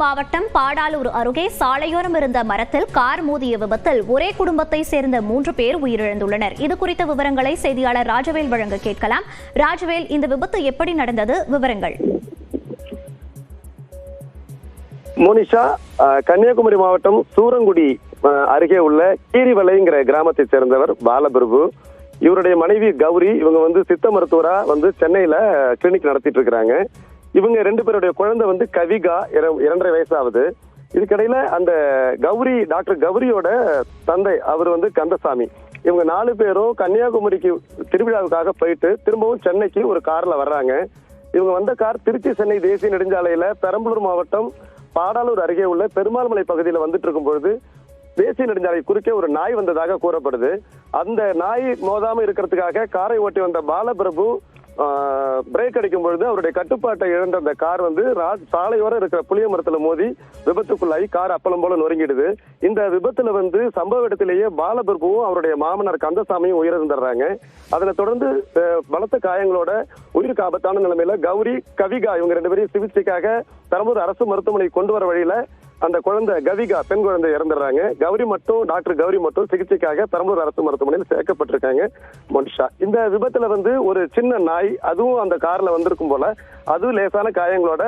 மாவட்டம் பாடாலூர் அருகே சாலையோரம் இருந்த மரத்தில் கார் மோதிய விபத்தில் ஒரே குடும்பத்தை சேர்ந்த மூன்று பேர் உயிரிழந்துள்ளனர். இது குறித்த விவரங்களை செய்தியாளர் ராஜவேல் வழங்க கேட்கலாம். ராஜவேல் இந்த விபத்து எப்படி நடந்தது? விவரங்கள். மோனிஷா கன்னியாகுமரி மாவட்டம் சூரங்குடி அருகே உள்ள கீரிவலைங்கிற கிராமத்தை சேர்ந்தவர் பாலபிரபு. இவருடைய மனைவி கௌரி இவங்க வந்து சித்த மருத்துவரா வந்து சென்னையில கிளினிக் நடத்திட்டு இருக்கிறாங்க. இவங்க ரெண்டு பேருடைய குழந்தை வந்து கவிகா இர- இரண்டரை வயசாகுது இதுக்கிடையில அந்த கௌரி டாக்டர் கௌரியோட தந்தை அவர் வந்து கந்தசாமி. இவங்க நாலு பேரும் கன்னியாகுமரிக்கு திருவிழாவுக்காக போயிட்டு திரும்பவும் சென்னைக்கு ஒரு கார்ல வர்றாங்க. இவங்க வந்த கார் திருச்சி சென்னை தேசிய நெடுஞ்சாலையில பெரம்பலூர் மாவட்டம் பாடாலூர் அருகே உள்ள பெருமாள்மலை பகுதியில் வந்துட்டு இருக்கும் பொழுது தேசிய நெடுஞ்சாலை குறுக்கே ஒரு நாய் வந்ததாக கூறப்படுது. அந்த நாய் மோதாம இருக்கிறதுக்காக காரை ஓட்டி வந்த பாலபிரபு பிரேக் அடிக்கும் பொழுது அவருடைய கட்டுப்பாட்டை இழந்த அந்த கார் வந்து சாலை வர இருக்கிற புளிய மரத்துல மோதி விபத்துக்குள்ளாகி கார் அப்பளம் போல நொறுங்கிடுது. இந்த விபத்துல வந்து சம்பவ இடத்திலேயே பாலபிரபுவும் அவருடைய மாமனார் கந்தசாமியும் உயிரிழந்துடுறாங்க. அதனை தொடர்ந்து பலத்த காயங்களோட உயிருக்கு ஆபத்தான நிலைமையில கௌரி கவிகா இவங்க ரெண்டு பேரும் சிகிச்சைக்காக பெரம்பூர் அரசு மருத்துவமனை கொண்டு வர வழியில அந்த குழந்தை கவிகா பெண் குழந்தை இறந்துடுறாங்க. கௌரி மட்டும் டாக்டர் கௌரி மட்டும் சிகிச்சைக்காக பெரம்பலூர் அரசு மருத்துவமனையில் சேர்க்கப்பட்டிருக்காங்க மனுஷா. இந்த விபத்துல வந்து ஒரு சின்ன நாய் அதுவும் அந்த கார்ல வந்திருக்கும் போல அதுவும் லேசான காயங்களோட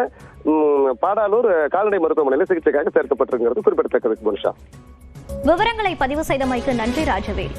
பாடாலூர் கால்நடை மருத்துவமனையில் சிகிச்சைக்காக சேர்க்கப்பட்டிருக்கிறது. குறிப்பிடத்தக்கது மனுஷா. விவரங்களை பதிவு செய்தமைக்கு நன்றி ராஜவேல்.